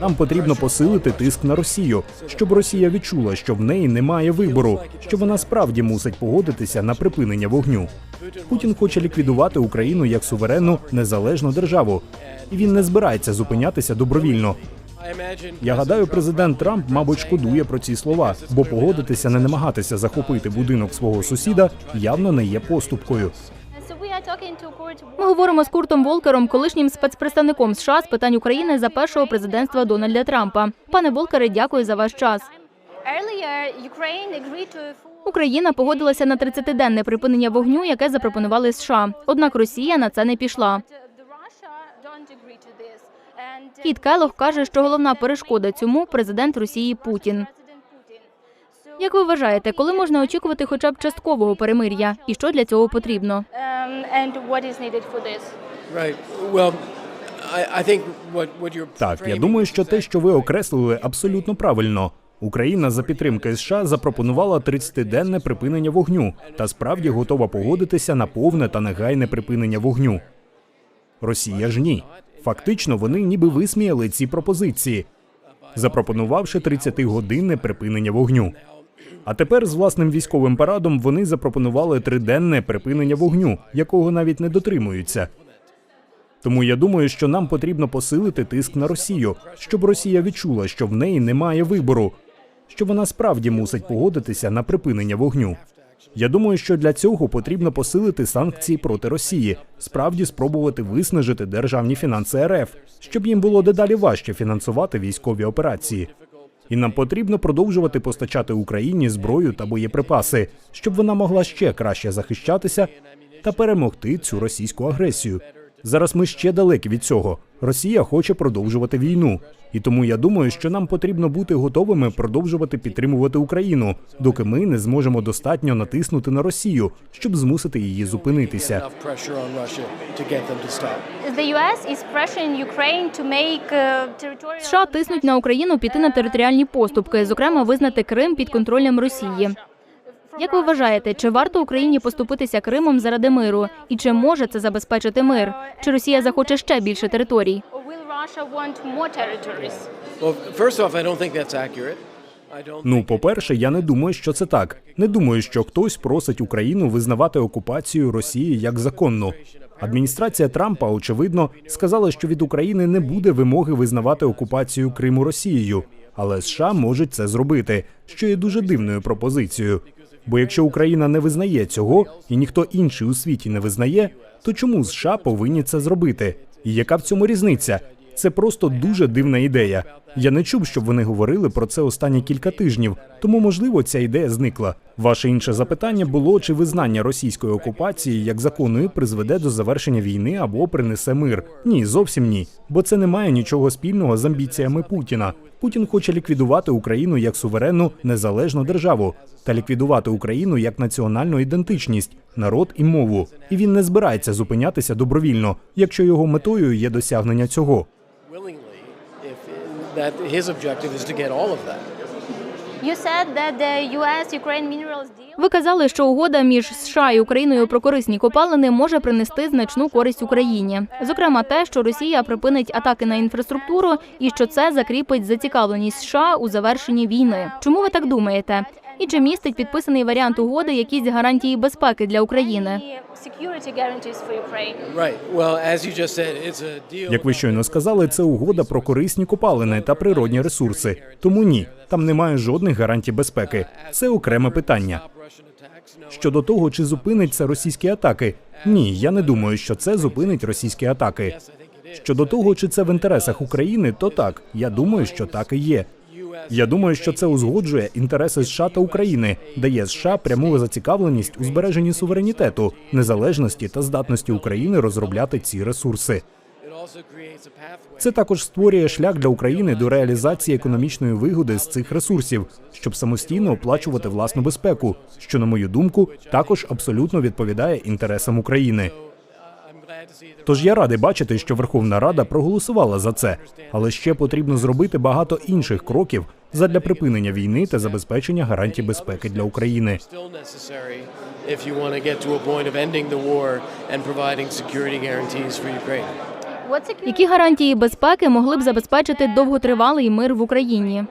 Нам потрібно посилити тиск на Росію, щоб Росія відчула, що в неї немає вибору, що вона справді мусить погодитися на припинення вогню. Путін хоче ліквідувати Україну як суверенну незалежну державу, і він не збирається зупинятися добровільно. Я гадаю, президент Трамп, мабуть, шкодує про ці слова, бо погодитися не намагатися захопити будинок свого сусіда явно не є поступкою. Ми говоримо з Куртом Волкером, колишнім спецпредставником США з питань України за першого президентства Дональда Трампа. Пане Волкере, дякую за ваш час. Україна погодилася на 30-денне припинення вогню, яке запропонували США. Однак Росія на це не пішла. Кіт Келох каже, що головна перешкода цьому президент Росії Путін. Як ви вважаєте, коли можна очікувати хоча б часткового перемир'я, і що для цього потрібно? you're Так, я думаю, що те, що ви окреслили, абсолютно правильно. Україна за підтримки США запропонувала 30-денне припинення вогню та справді готова погодитися на повне та негайне припинення вогню. Росія ж ні. Фактично, вони ніби висміяли ці пропозиції, запропонувавши 30-годинне припинення вогню. А тепер з власним військовим парадом вони запропонували триденне припинення вогню, якого навіть не дотримуються. Тому я думаю, що нам потрібно посилити тиск на Росію, щоб Росія відчула, що в неї немає вибору, що вона справді мусить погодитися на припинення вогню. Я думаю, що для цього потрібно посилити санкції проти Росії, справді спробувати виснажити державні фінанси РФ, щоб їм було дедалі важче фінансувати військові операції. І нам потрібно продовжувати постачати Україні зброю та боєприпаси, щоб вона могла ще краще захищатися та перемогти цю російську агресію. Зараз ми ще далекі від цього. Росія хоче продовжувати війну, і тому я думаю, що нам потрібно бути готовими продовжувати підтримувати Україну, доки ми не зможемо достатньо натиснути на Росію, щоб змусити її зупинитися. make uh, США тиснуть на Україну піти на територіальні поступки, зокрема визнати Крим під контролем Росії. Як ви вважаєте, чи варто Україні поступитися Кримом заради миру? І чи може це забезпечити мир? Чи Росія захоче ще більше територій? Ну, по-перше, я не думаю, що це так. Не думаю, що хтось просить Україну визнавати окупацію Росії як законну. Адміністрація Трампа, очевидно, сказала, що від України не буде вимоги визнавати окупацію Криму Росією, але США можуть це зробити, що є дуже дивною пропозицією. Бо якщо Україна не визнає цього і ніхто інший у світі не визнає, то чому США повинні це зробити? І яка в цьому різниця? Це просто дуже дивна ідея. Я не чув, щоб вони говорили про це останні кілька тижнів, тому можливо ця ідея зникла. Ваше інше запитання було, чи визнання російської окупації як законної призведе до завершення війни або принесе мир. Ні, зовсім ні. Бо це не має нічого спільного з амбіціями Путіна. Путін хоче ліквідувати Україну як суверенну незалежну державу та ліквідувати Україну як національну ідентичність, народ і мову. І він не збирається зупинятися добровільно, якщо його метою є досягнення цього. That his objective is to get all of that. You said that the U.S.-Ukraine minerals deal Ви казали, що угода між США і Україною про корисні копалини може принести значну користь Україні. Зокрема, те, що Росія припинить атаки на інфраструктуру і що це закріпить зацікавленість США у завершенні війни. Чому ви так думаєте? І чи містить підписаний варіант угоди якісь гарантії безпеки для України? Як ви щойно сказали, це угода про корисні копалини та природні ресурси. Тому ні, там немає жодних гарантій безпеки. Це окреме питання. Щодо того, чи зупинить це російські атаки, ні, я не думаю, що це зупинить російські атаки. Щодо того, чи це в інтересах України, то так. Я думаю, що так і є. Я думаю, що це узгоджує інтереси США та України, дає США пряму зацікавленість у збереженні суверенітету, незалежності та здатності України розробляти ці ресурси. Це також створює шлях для України до реалізації економічної вигоди з цих ресурсів, щоб самостійно оплачувати власну безпеку, що, на мою думку, також абсолютно відповідає інтересам України. Тож я радий бачити, що Верховна Рада проголосувала за це, але ще потрібно зробити багато інших кроків задля припинення війни та забезпечення гарантій безпеки для України. Які гарантії безпеки могли б забезпечити довготривалий мир в Україні?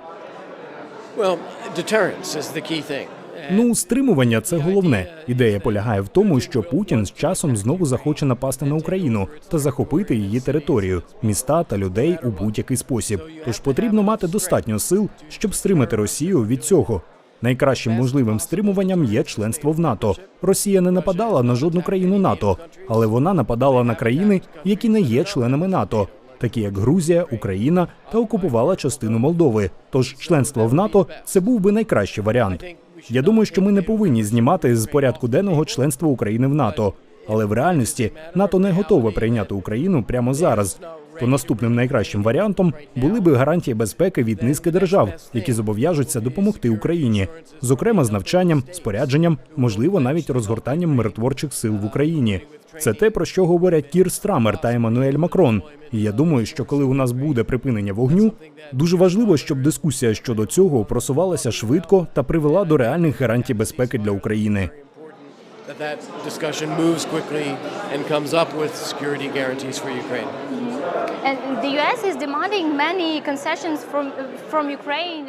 Ну, стримування це головне. Ідея полягає в тому, що Путін з часом знову захоче напасти на Україну та захопити її територію, міста та людей у будь-який спосіб. Тож потрібно мати достатньо сил, щоб стримати Росію від цього. Найкращим можливим стримуванням є членство в НАТО. Росія не нападала на жодну країну НАТО, але вона нападала на країни, які не є членами НАТО, такі як Грузія, Україна та окупувала частину Молдови. Тож членство в НАТО це був би найкращий варіант. Я думаю, що ми не повинні знімати з порядку денного членство України в НАТО. Але в реальності НАТО не готове прийняти Україну прямо зараз. То наступним найкращим варіантом були би гарантії безпеки від низки держав, які зобов'яжуться допомогти Україні, зокрема з навчанням, спорядженням, можливо, навіть розгортанням миротворчих сил в Україні. Це те, про що говорять Кір Страмер та Еммануель Макрон. І я думаю, що коли у нас буде припинення вогню, дуже важливо, щоб дискусія щодо цього просувалася швидко та привела до реальних гарантій безпеки для України. That that discussion moves quickly and comes up with security guarantees for Ukraine. And the U.S. is demanding many concessions from from Ukraine.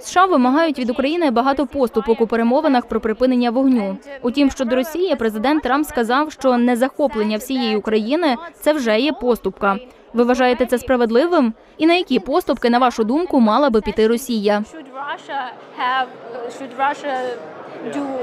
США вимагають від України багато поступок у перемовинах про припинення вогню. Утім, щодо Росії, президент Трамп сказав, що незахоплення всієї України це вже є поступка. Ви вважаєте це справедливим? І на які поступки, на вашу думку, мала би піти Росія? Uh.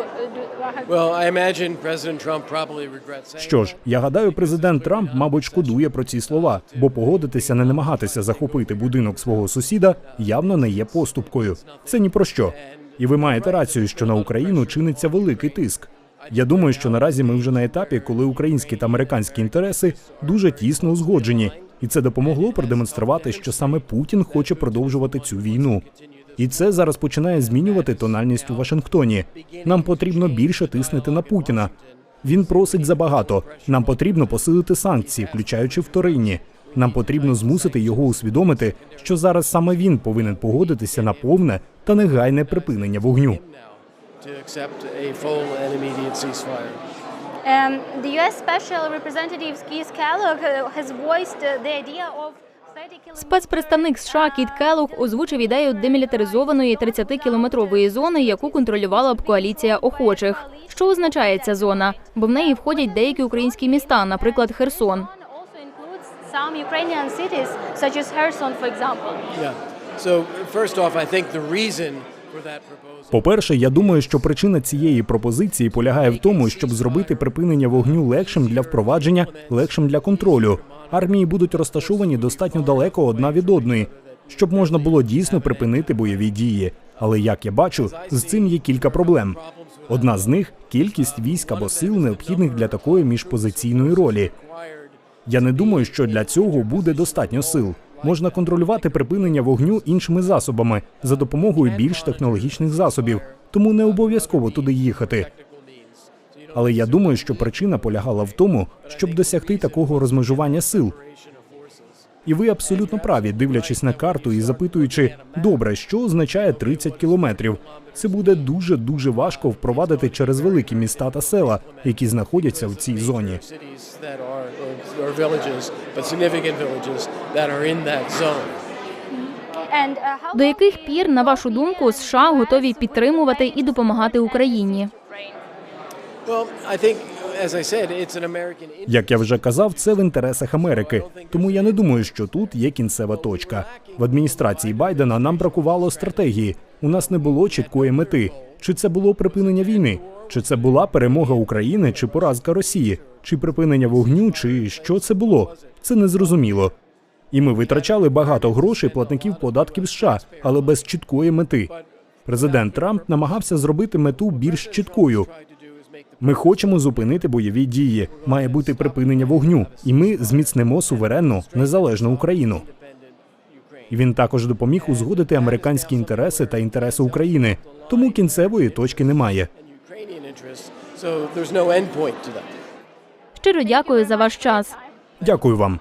Що ж, я гадаю, президент Трамп, мабуть, шкодує про ці слова, бо погодитися не намагатися захопити будинок свого сусіда явно не є поступкою. Це ні про що. І ви маєте рацію, що на Україну чиниться великий тиск. Я думаю, що наразі ми вже на етапі, коли українські та американські інтереси дуже тісно узгоджені, і це допомогло продемонструвати, що саме Путін хоче продовжувати цю війну. І це зараз починає змінювати тональність у Вашингтоні. Нам потрібно більше тиснути на Путіна. Він просить забагато. Нам потрібно посилити санкції, включаючи вторинні. Нам потрібно змусити його усвідомити, що зараз саме він повинен погодитися на повне та негайне припинення вогню. Um, the U.S. Special Representative Keith Kellogg uh, has voiced uh, the idea of 30 kilometers. Спецпредставник США Кіт Келух озвучив ідею демілітаризованої 30-кілометрової зони, яку контролювала б коаліція охочих. Що означає ця зона? Бо в неї входять деякі українські міста, наприклад, Херсон. such for example. Yeah. So first off, I think the reason. По-перше, я думаю, що причина цієї пропозиції полягає в тому, щоб зробити припинення вогню легшим для впровадження, легшим для контролю. Армії будуть розташовані достатньо далеко одна від одної, щоб можна було дійсно припинити бойові дії. Але як я бачу, з цим є кілька проблем. Одна з них кількість військ або сил, необхідних для такої міжпозиційної ролі. Я не думаю, що для цього буде достатньо сил. Можна контролювати припинення вогню іншими засобами за допомогою більш технологічних засобів, тому не обов'язково туди їхати. Але я думаю, що причина полягала в тому, щоб досягти такого розмежування сил. І ви абсолютно праві, дивлячись на карту і запитуючи, добре, що означає 30 кілометрів. Це буде дуже дуже важко впровадити через великі міста та села, які знаходяться в цій зоні. Uh, how До яких пір, на вашу думку, США готові підтримувати і допомагати Україні? Як я вже казав, це в інтересах Америки. Тому я не думаю, що тут є кінцева точка. В адміністрації Байдена нам бракувало стратегії. У нас не було чіткої мети. Чи це було припинення війни? Чи це була перемога України, чи поразка Росії, чи припинення вогню, чи що це було? Це незрозуміло. І ми витрачали багато грошей платників податків США, але без чіткої мети. Президент Трамп намагався зробити мету більш чіткою. Ми хочемо зупинити бойові дії. Має бути припинення вогню, і ми зміцнимо суверенну незалежну Україну. І він також допоміг узгодити американські інтереси та інтереси України. Тому кінцевої точки немає. Щиро дякую за ваш час. Дякую вам.